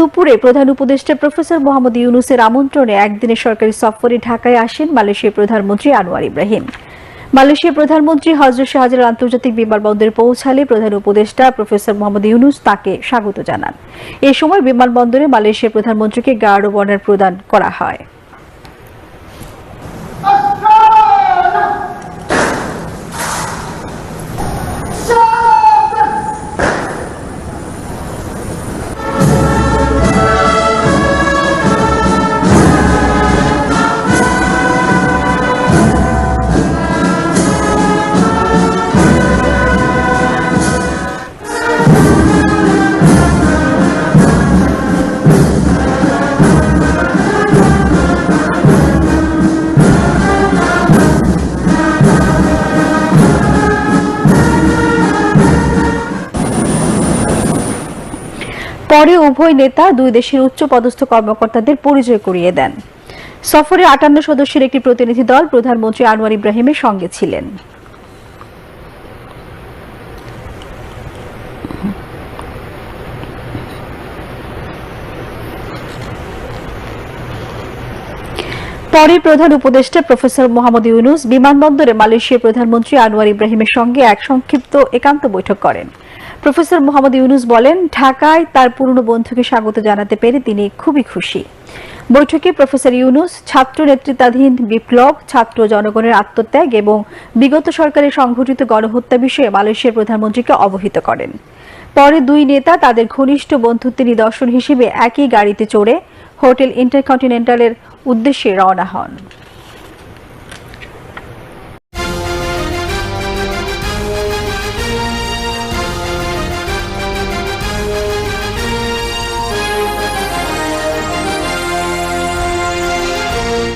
দুপুরে প্রধান উপদেষ্টা প্রফেসর মোহাম্মদ ইউনুসের আমন্ত্রণে একদিনের সরকারি সফরে ঢাকায় আসেন মালয়েশিয়ার প্রধানমন্ত্রী আনোয়ার ইব্রাহিম। মালয়েশিয়ার প্রধানমন্ত্রী হজরত শাহজালাল আন্তর্জাতিক বিমানবন্দরে পৌঁছালে প্রধান উপদেষ্টা প্রফেসর মোহাম্মদ ইউনুস তাকে স্বাগত জানান। এ সময় বিমানবন্দরে মালয়েশিয়ার প্রধানমন্ত্রীকে গার্ড অব অনার প্রদান করা হয়। পরে উভয় নেতা দুই দেশের উচ্চ পদস্থ কর্মকর্তাদের পরিচয় করিয়ে দেন। সফরে আটান্ন সদস্যের একটি প্রতিনিধি দল প্রধানমন্ত্রী আনোয়ার ইব্রাহিমের সঙ্গে ছিলেন। পরে প্রধান উপদেষ্টা প্রফেসর মোহাম্মদ ইউনুস বিমানবন্দরে মালয়েশিয়ার প্রধানমন্ত্রী আনোয়ার ইব্রাহিমের সঙ্গে এক সংক্ষিপ্ত একান্ত বৈঠক করেন। প্রফেসর মোহাম্মদ ইউনুস বলেন, ঢাকায় তার পুরনো বন্ধুকে স্বাগত জানাতে পেরে তিনি খুবই খুশি। বৈঠকে প্রফেসর ইউনুস, ছাত্র নেতৃত্বাধীন বিপ্লব, ছাত্র জনগণের আত্মত্যাগ এবং বিগত সরকারের সংঘটিত গণহত্যা বিষয়ে মালয়েশিয়ার প্রধানমন্ত্রীকে অবহিত করেন। পরে দুই নেতা তাদের ঘনিষ্ঠ বন্ধুত্বের নিদর্শন হিসেবে একই গাড়িতে চড়ে হোটেল ইন্টারকন্টিনেন্টালের উদ্দেশ্যে রওনা হন।